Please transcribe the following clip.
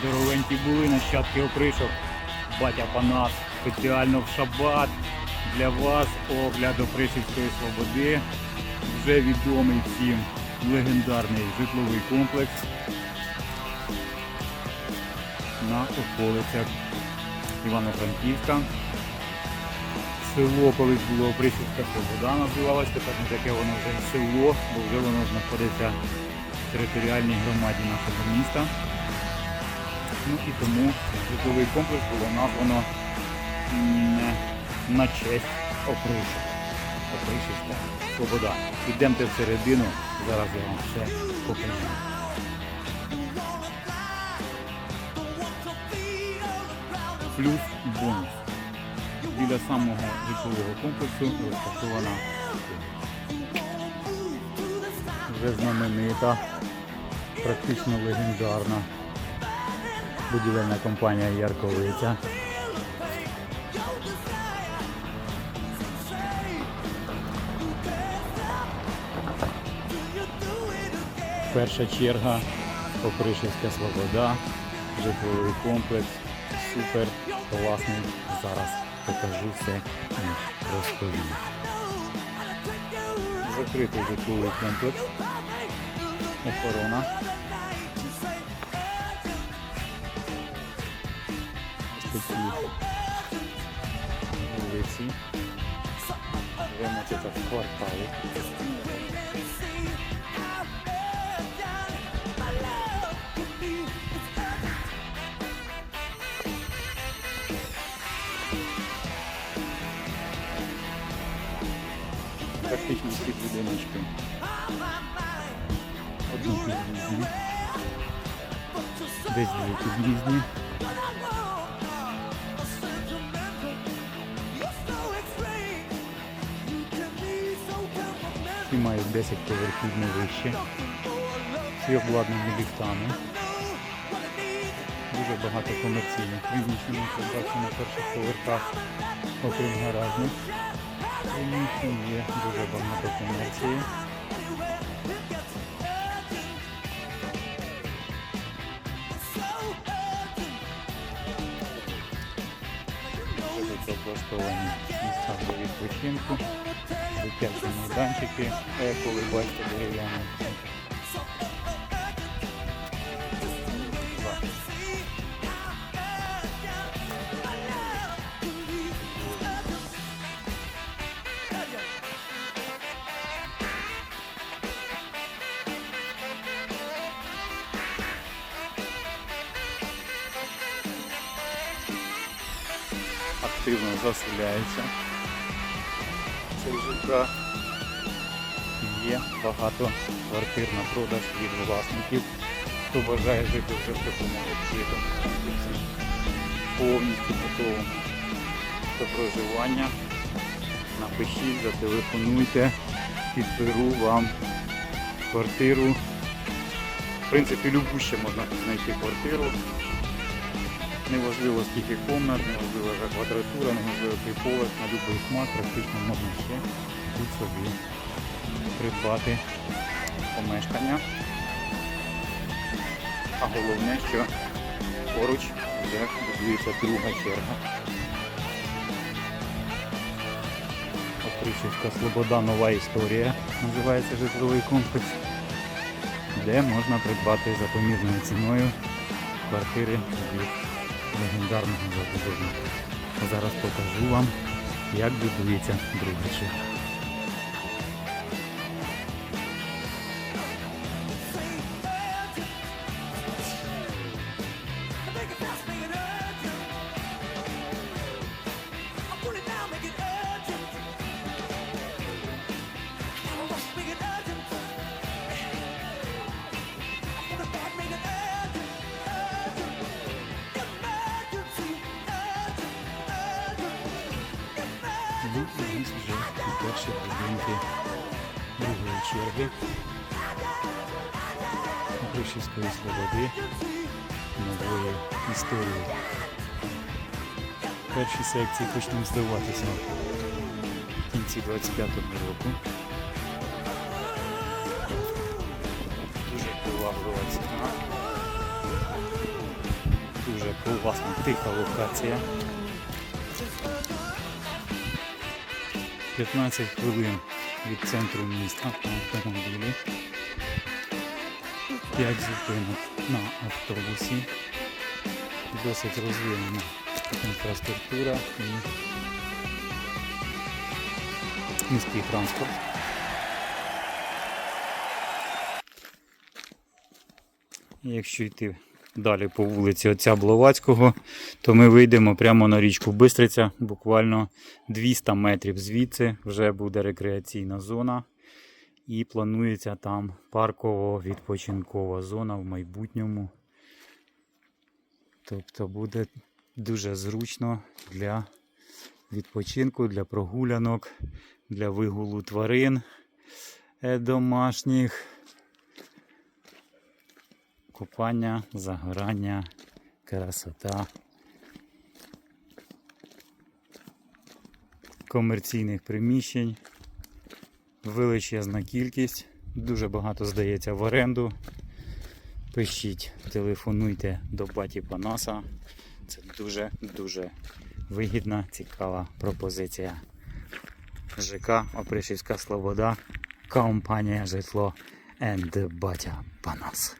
Здоровенькі були нащадки опришок. Батя Панас спеціально в шабат для вас огляд Опришівської свободи. Вже відомий всім легендарний житловий комплекс на околицях Івано-Франківська. Село колись було Опришівська Свобода називалось, тепер не таке воно вже село, бо вже воно знаходиться в територіальній громаді нашого міста. І тому житловий комплекс було названо на честь Опришок. Опришівська Свобода. Ідемте всередину, зараз я вам все покажу. Плюс бонус. Біля самого житлового комплексу розташована вже знаменита, практично легендарна будівельна компанія Ярковиця. Перша черга, Опришівська Свобода, житловий комплекс, супер класний. Зараз покажу все розповім. Закритий житловий комплекс, охорона. szybkich pozycji. Wiem, jakie to kwartały. Takich niskich budyneczków. Od nich blizny. Bez nich blizny. Мають 10 поверхів не вище. Всі обладнані ліфтами. Дуже багато комерційних як бачимо на перших поверхах, окрім гаражних. Приміщень є дуже багато комерції. Облаштовані місця для відпочинку, дитячі майданчики, еко, ви бачите дерев'яні. активно заселяється. ЖК є багато квартир на продаж від власників, хто бажає жити вже в такому обжитому комплексі, повністю готовому до проживання. Напишіть, зателефонуйте, підберу вам квартиру. В принципі, любу ще можна знайти квартиру. Неважливо скільки комнат, неважливо яка квадратура, неважливо який поверх, на будь-який смак практично можна ще тут собі придбати помешкання. А головне, що поруч вже будується друга черга. Опришівська Слобода нова історія називається житловий комплекс, де можна придбати за помірною ціною квартири легендарного забудовника. Зараз покажу вам, як будується другий черга. Перші будинки другої черги Опришівської свободи нової історії. Перші секції почнуть здаватися в кінці 25-го року. Дуже приваблива ціна. класна тиха локація. 15 хвилин від центру міста на автомобілі. 5 зупинок на автобусі. Досить розвинена інфраструктура і міський транспорт. Якщо йти далі по вулиці отця Бловацького, то ми вийдемо прямо на річку Бистриця, буквально 200 метрів звідси вже буде рекреаційна зона. І планується там парково-відпочинкова зона в майбутньому. Тобто буде дуже зручно для відпочинку, для прогулянок, для вигулу тварин е, домашніх, купання, загорання, красота. Комерційних приміщень, величезна кількість, дуже багато здається в оренду. Пишіть, телефонуйте до баті Панаса. Це дуже-дуже вигідна, цікава пропозиція. ЖК Опришівська Слобода, компанія житло and батя Панас.